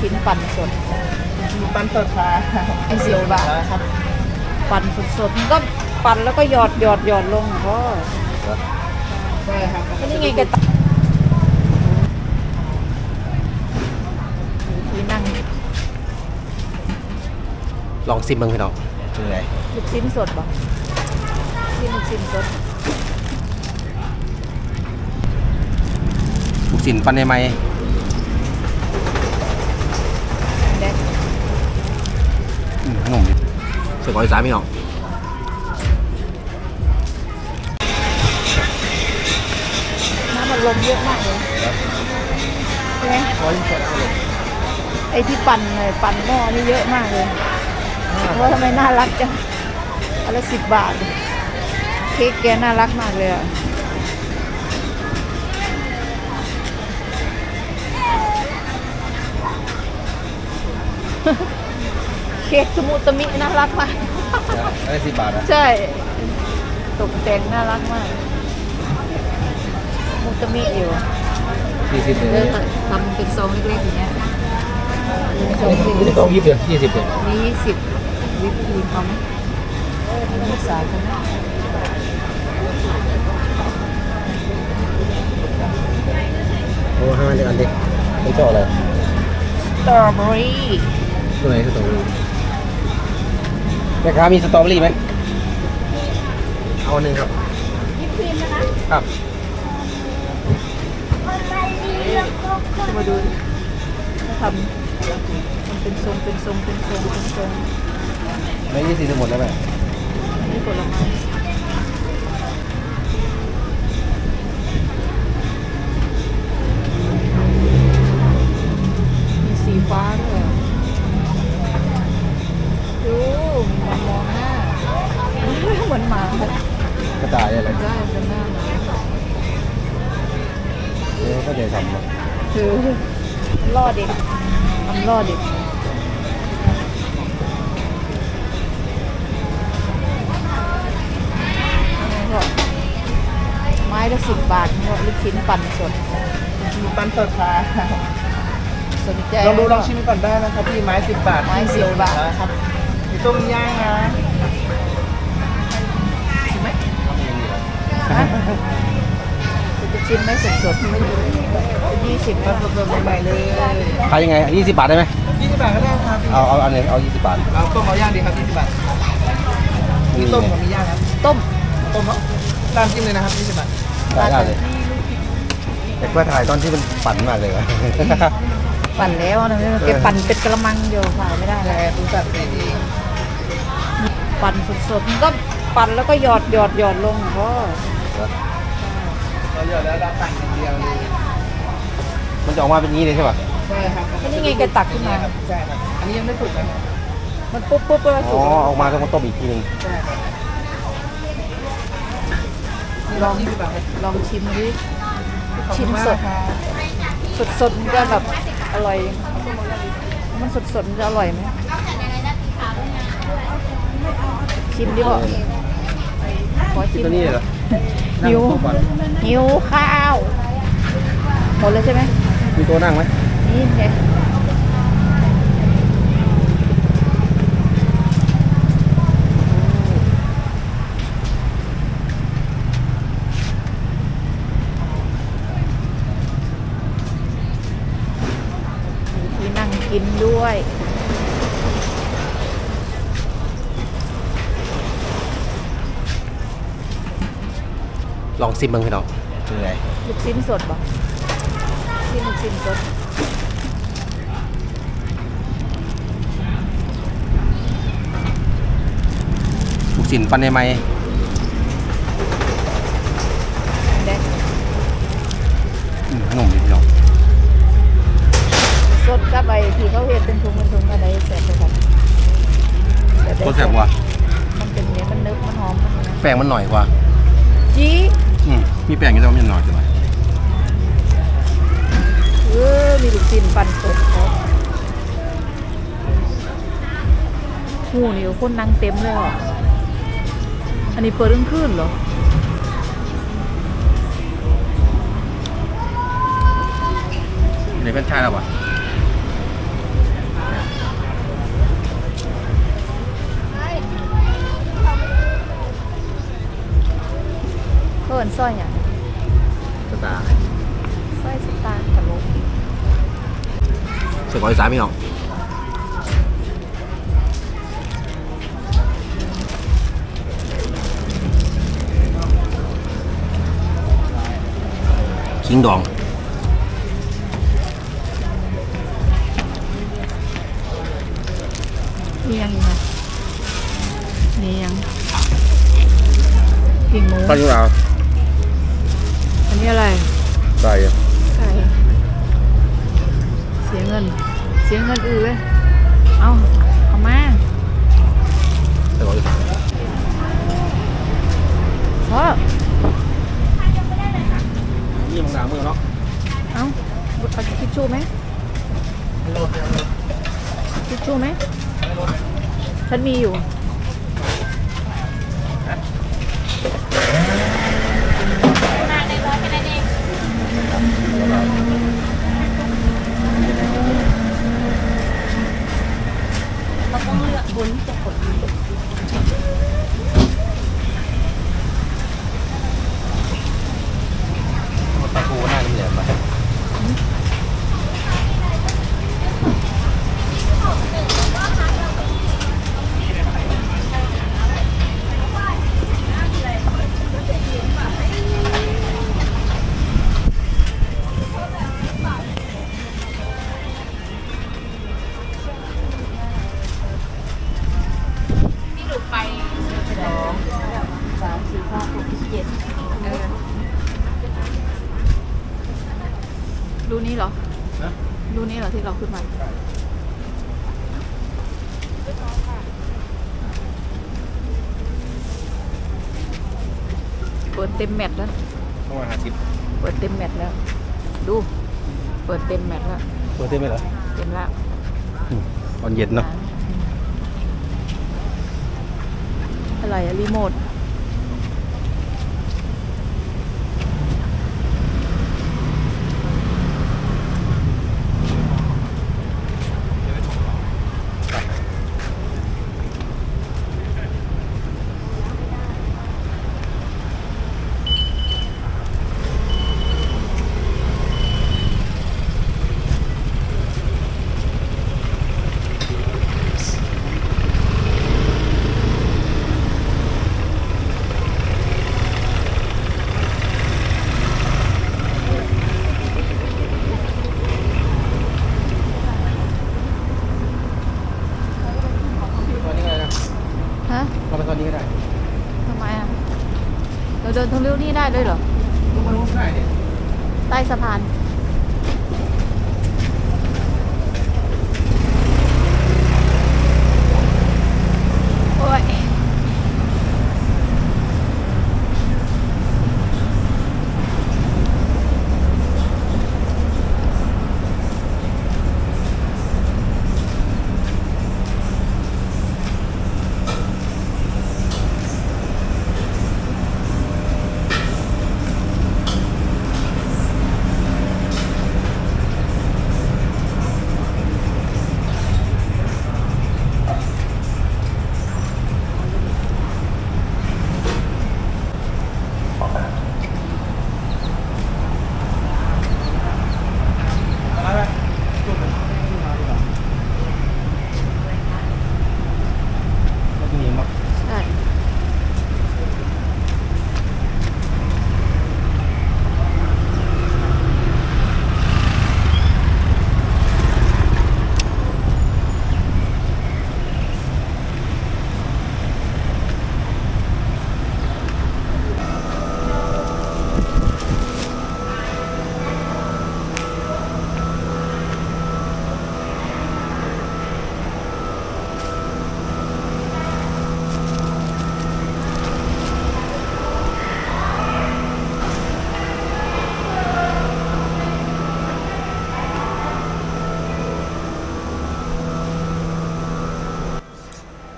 ชิ้นปั่นสดมีปันสดค่ะไอ้สิบบาทครับปั่นสดๆมันก็ปั่นแล้วก็หยอดหยอดหยอดลงก็ใช่ครับก็นี่ไงแกตักที่นั่งลองซิมมึงพี่น้องเป็นไงลูกชิ้นสดป่ะที่ลูกชิ้นสดลูกชิ้นปันในไม้ แดง อืมขนมดิเสือกร้อยสามพี่น้องน้ำมันลมเยอะมากเลยใช่ไหมร้อยสดเลยไอที่ปั่นเลยปั่นหม้อนี่เยอะมากเลยว่าทำไมน่ารักจังอนละสิบบาท เค้กแกน่ารักมากเลยอะ เค้กสมุตมิน่ารักมาก ได้สิบบาทนะใช่ ตกแต่งน่ารักมากมุตมิอยู่สี่สิบเลเอยอทำเป็นซองเล็กๆอย่างเงี้ยซองไม่ได้ต้องยี่สิบเดียวยี่สิบเดียวมียี่สิบวิปครีมเขาไหมมีสายกันไหมโอ้ห้าเดียวอันเด็กไม่ชอบอะไรสตรอเบอรี่ตัวไหนสตรอเบอรี่ แม่ค้ามีสตรอเบอรี่ไหมเอาอันหนึ่งครับวิปครีมนะคะครับจะมาดูดิทำมันเป็นทรงเป็นทรงเป็นทรงเป็นทรงไม่ยี่สิบทั้งหมดแล้วไหมนี่ผลไม้มี ก็เดี๋ยวทำมาคือล่อเด็กทำล่อเด็กก็ไม้ละสิบบาทก็ลูกชิ้นปั่นสดมีปันสดค่ะสนใจลองดูลองชิมก่อนได้นะครับพี่ไม้สิบบาทไม้สิบบาทครับมีต้มย่างนะฮะจะ ชิมไหมสดๆไม่รู้ยี่สิบปันสดๆใหม่ๆเลยขายยังไงยี่สิบบาทได้ไหมยี่สิบบาทก็ได้ครับพี่เอาเอาอันหนึงเอายี่สิบบาทเอาต้มเอาย่างดีครับยี่สิบบาทมีต้มกับมีย่างครับต้มต้มเนาะตามจิ้มเลยนะครับยี่สิบบาทได้ได้เลยแต่เพื่อถ่ายตอนที่มันปั่นมากเลยวะปั่นแล้วนะแกปั่นเป็นกระมังเดียวขายไม่ได้แต่ดูสัตว์ดีปั่นสดๆมันก็ปั่นแล้วก็หยอดหยอดหยอดลงก็ เราหยอดแล้วเราตักอย่างเดียวเลยมันจะออกมาเป็นอย่างนี้เลยใช่ป่ะใช่ครับก็นี่ไงแกตักขึ้นมาครับใช่ครับอันนี้ยังไม่สุกนะมันปุ๊บปุ๊บแล้วอ๋สุอกออกมาต้องมาต้มอีกทีหนึงใช่ครับลองยี่สิบบาทครับลองชิมดิขอบชิ้คุนณมากสดครับสดสดๆมันจะแบบอร่อย มันสดสดๆมันจะอร่อยไหมชิมดิบอกขอชิมตัวนี้เลยเหรอ หิวนั่งตัวก่อนหิวข้าว หมดเลยใช่ไหมมีตัวนั่งไหมนี่ไงมีที่นั่งกินด้วย ลองซิมมึงพี่น้องเป็นไงลูกชิ้นสดป่ะที่ลูกชิ้นสดลูกชิ้นปันในไม้แดงอืมขนมดิพี่น้องสดกับไอ้ที่เขาเห็นเป็นถุงเป็นถุงอะไรแสบเลยครับตัวแสบกว่ามันเป็นเนี้ยมันนึกมันหอมมันนะแป้งมันหน่อยกว่าจีอื มีแป้งก็จะมีหน่อยจะหน่อยเออมีลูกชิ้นปั่นสดครับหูนี่คนนั่งเต็มเลยอะอันนี้เปิดเรื่องขึ้นเหรอเด็นชาแล้ววะเพิ่นซ้อยอ่าง สามพี่น้องคิงดองนี่ยังอีกไหมนี่ยังกิ่งหมูตอนนี้เราอันนี้อะไรใส่ไก่เสียเงิน เสียเงินอือเลย เอาเอามาเสกร้อยเพราะนี่มังดามือเนาะเอาเอาทิชชู่ไหมทิชชู่ไหมฉันมีอยู่ รูนี้เหรอ นะรูนี้เหรอที่เราขึ้นมาเปิดเต็มแมตช์แล้ว ต้องมาหาชิปเปิดเต็มแมตช์แล้ว ดู เปิดเต็มแมตช์แล้ว เปิดได้ไหมเหรอเต็มแล้วตอนเย็นเนาะ อะไรอะรีโมท ตอนนี้ก็ได้นะ ฮะ เราไปตอนนี้ก็ได้ ทำไมอะเราเดินทางเลี้ยวนี่ได้ด้วยเหรอก็มารู้ได้เนี่ยใต้สะพาน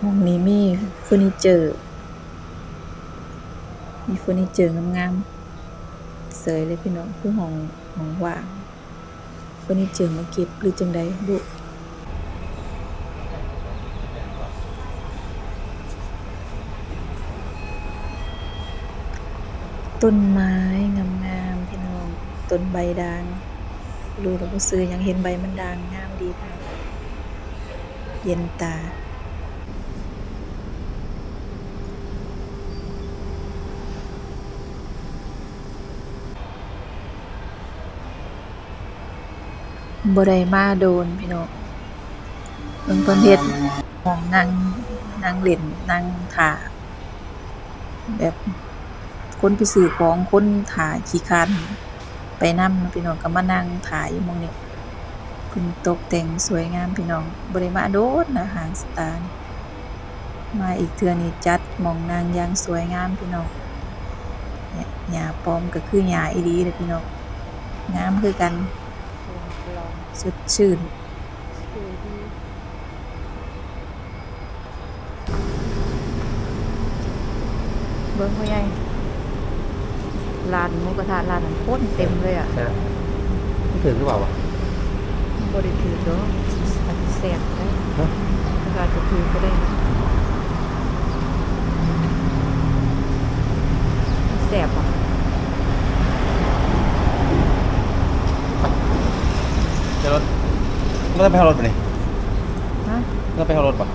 ห้องนี้มีเฟอร์นิเจอร์ มีเฟอร์นิเจอร์งามๆ เสยเลยพี่น้องคือห้องห้องว่าง เฟอร์นิเจอร์มาเก็บหรือจังใดบุต้นไม้งามๆพี่น้อง ต้นใบด่างรู้แล้วบ่ซื้อยังเห็นใบมันด่างงามดีพี่น้องเย็นตา บ่ได้มาโดนพี่น้องเบิ่งเพิ่นเฮ็ดหม้องนั่ง นั่งเล่น นั่งท่า แบบคนไปซื้อของ คนท่าขี้คร้านไปนำพี่น้องก็มานั่งท่าอยู่หม้องนี้ เพิ่นตกแต่งสวยงามพี่น้องบ่ได้มาโดนนะหางสตาร์นี่มาอีกเทื่อนี้จัดหม้องนั่งอย่างสวยงามพี่น้องเนี่ยหญ้าปลอมก็คือหญ้าอีหลีเด้อพี่น้องงามคือกัน สดชื่นเบิ้งพ่อใหญ่ร้านหมูกระทะร้านนั้นโคตรเต็มเลยอะใช่ไม่ถึงหรือเปล่าวะบริถือเนาะอาจจะแสบได้ฮะอาจจะถือก็ได้นะแสบอะ จะรถไม่ต้องไปเอารถไปเลยฮะ ไม่ต้องไปเอารถป่ะ